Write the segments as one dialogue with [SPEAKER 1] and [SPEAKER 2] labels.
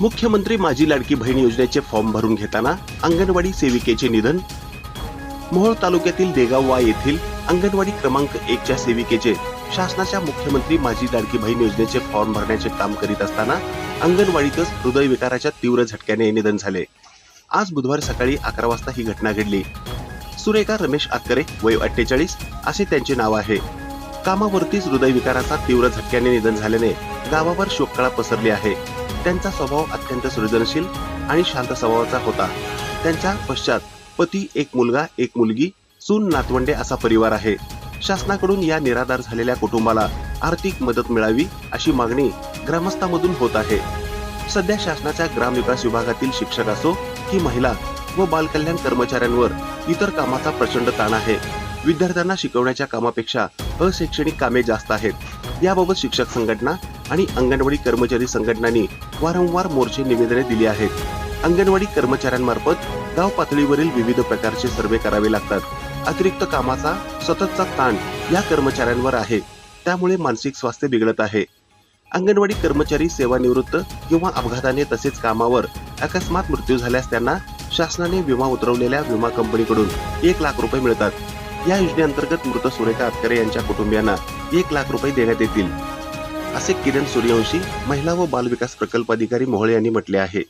[SPEAKER 1] मुख्यमंत्री माझी लाडकी बहीण योजनेचे फॉर्म भरून घेताना अंगणवाडी सेविकेचे निधन. मोहोळ तालुक्यातील देगाववा येथील अंगणवाडी क्रमांक एकच्या सेविकेचे शासनाच्या मुख्यमंत्री माझी लाडकी बहीण योजनेचे फॉर्म भरण्याचे काम करीत असताना अंगणवाडीतच हृदयविकाराच्या तीव्र झटक्याने निधन झाले. आज बुधवार सकाळी अकरा वाजता ही घटना घडली. सुरेखा रमेश आतकरे वय अठ्ठेचाळीस असे त्यांचे नाव आहे. कामावरतीच हृदयविकाराचा तीव्र झटक्याने निधन झाल्याने गावावर शोककळा पसरली आहे. त्यांचा स्वभाव अत्यंत सृजनशील आणि शांत स्वभावाचा होता. त्यांच्या पश्चात पती एक मुलगा एक मुलगी सून नातवंडे असा परिवार आहे. शासनाकडून या निराधार झालेल्या कुटुंबाला आर्थिक मदत मिळावी अशी मागणी ग्रामस्थांमधून होत आहे. सध्या शासनाच्या ग्रामविकास विभागातील शिक्षक असो की महिला व बालकल्याण कर्मचाऱ्यांवर इतर कामाचा प्रचंड ताण आहे. विद्यार्थ्यांना शिकवण्याच्या कामापेक्षा अशैक्षणिक कामे जास्त आहेत. याबाबत शिक्षक संघटना आणि अंगणवाडी कर्मचारी संघटनांनी वारंवार मोर्चे निवेदने दिली आहेत. अंगणवाडी कर्मचाऱ्यांमार्फत गाव पातळीवरील विविध प्रकारचे सर्वे करावे लागतात. अतिरिक्त कामाचा सततचा ताण या कर्मचाऱ्यांवर आहे. त्यामुळे मानसिक स्वास्थ्य बिघडत आहे. अंगणवाडी कर्मचारी सेवानिवृत्त किंवा अपघाताने तसेच कामावर अकस्मात मृत्यू झाल्यास त्यांना शासनाने विमा उतरवलेल्या विमा कंपनीकडून एक लाख रुपये मिळतात. या योजनेअंतर्गत मृत सुरेखा अतकरे यांच्या कुटुंबियांना एक लाख रुपये देण्यात येतील. असे किरण सूर्यवंशी महिला व बालविकास प्रकल्प अधिकारी मोहळे यांनी म्हटले आहे.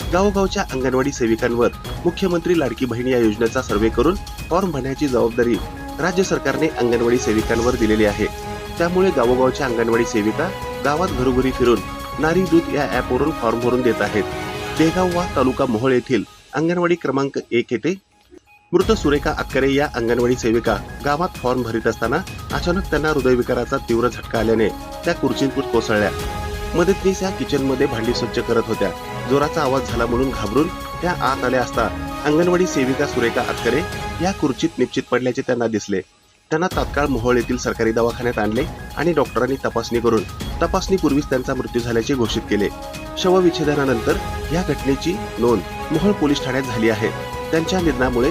[SPEAKER 1] गावोगावच्या अंगणवाडी सेविकांवर मुख्यमंत्री लाडकी बहीण या योजनेचा सर्वे करून फॉर्म भरण्याची जबाबदारी राज्य सरकारने अंगणवाडी सेविकांवर दिलेली आहे. त्यामुळे गावोगावच्या अंगणवाडी सेविका गावात घरोघरी फिरून नारी दूत या ऍपवरून फॉर्म भरून देत आहेत. देगाव वा तालुका मोहोळ येथील अंगणवाडी क्रमांक एक येथे मृत सुरेखा अक्करे या अंगणवाडी सेविका गावात फॉर्म भरीत असताना अचानक त्यांना हृदयविकाराचा तीव्र झटका आल्याने त्या खुर्चीतून कोसळल्या. मदतनीस या किचनमध्ये भांडी स्वच्छ करत होत्या. जोराचा आवाज झाला म्हणून घाबरून त्या आत आल्या असता अंगणवाडी सेविका सुरेखा अक्करे या खुर्चीत निश्चित पडल्याचे त्यांना दिसले. त्यांना तात्काळ मोहोळ येथील सरकारी दवाखान्यात आणले आणि डॉक्टरांनी तपासणी करून तपासणीपूर्वीच त्यांचा मृत्यू झाल्याचे घोषित केले. शवविच्छेदनानंतर या घटनेची नोंद मोहोळ पोलीस ठाण्यात झाली आहे. त्यांच्या निधनामुळे